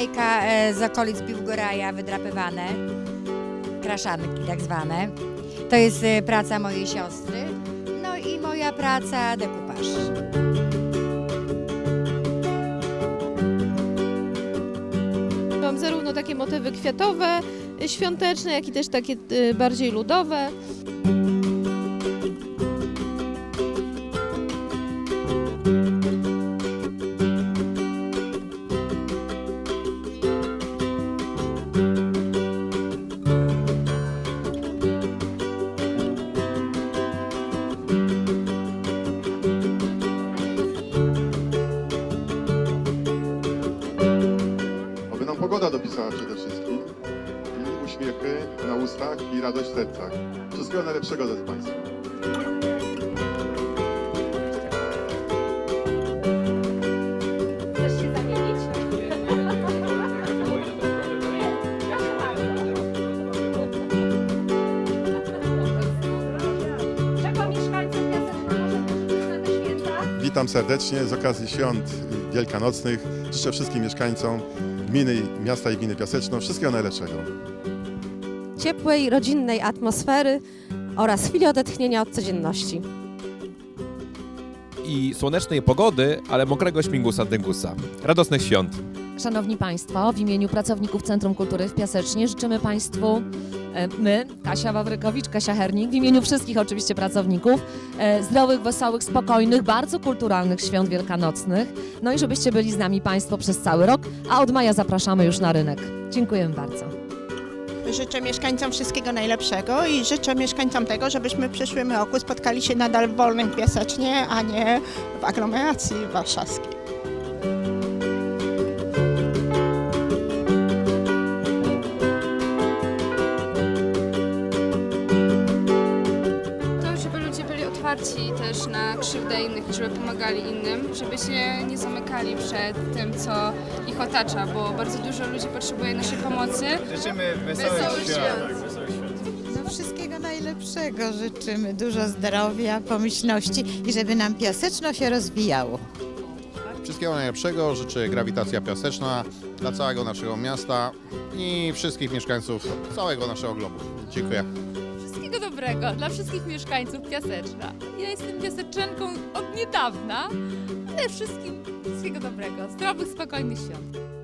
Jajka e, z okolic Biłgoraja wydrapywane, kraszanki tak zwane. To jest e, praca mojej siostry, no i moja praca dekupaż. Mam zarówno takie motywy kwiatowe, świąteczne, jak i też takie y, bardziej ludowe. Przede wszystkim. I uśmiechy na ustach i radość w sercach. Wszystkiego najlepszego dla Państwa. Witam serdecznie z okazji świąt wielkanocnych. Życzę wszystkim mieszkańcom gminy, miasta i gminy Piaseczno wszystkiego najlepszego. ciepłej, rodzinnej atmosfery oraz chwili odetchnienia od codzienności. i słonecznej pogody, ale mokrego śmigusa dyngusa. Radosnych świąt! Szanowni Państwo, w imieniu pracowników Centrum Kultury w Piasecznie życzymy Państwu, e, my, Kasia Wawrykowicz, Kasia Hernik, w imieniu wszystkich oczywiście pracowników, e, zdrowych, wesołych, spokojnych, bardzo kulturalnych świąt wielkanocnych. No i żebyście byli z nami Państwo przez cały rok, a od maja zapraszamy już na rynek. Dziękujemy bardzo. Życzę mieszkańcom wszystkiego najlepszego i życzę mieszkańcom tego, żebyśmy w przyszłym roku spotkali się nadal w wolnym Piasecznie, a nie w aglomeracji warszawskiej. Otwarci też na krzywdę innych, żeby pomagali innym, żeby się nie zamykali przed tym, co ich otacza, bo bardzo dużo ludzi potrzebuje naszej pomocy. Życzymy Wesołych świąt. No wszystkiego najlepszego życzymy, dużo zdrowia, pomyślności i żeby nam piaseczno się rozwijało. Wszystkiego najlepszego, życzę Grawitacja Piaseczna dla całego naszego miasta i wszystkich mieszkańców całego naszego globu. Dziękuję. Dobrego dla wszystkich mieszkańców Piaseczna. Ja jestem piaseczenką od niedawna, ale wszystkim wszystkiego dobrego, zdrowych, spokojnych świąt.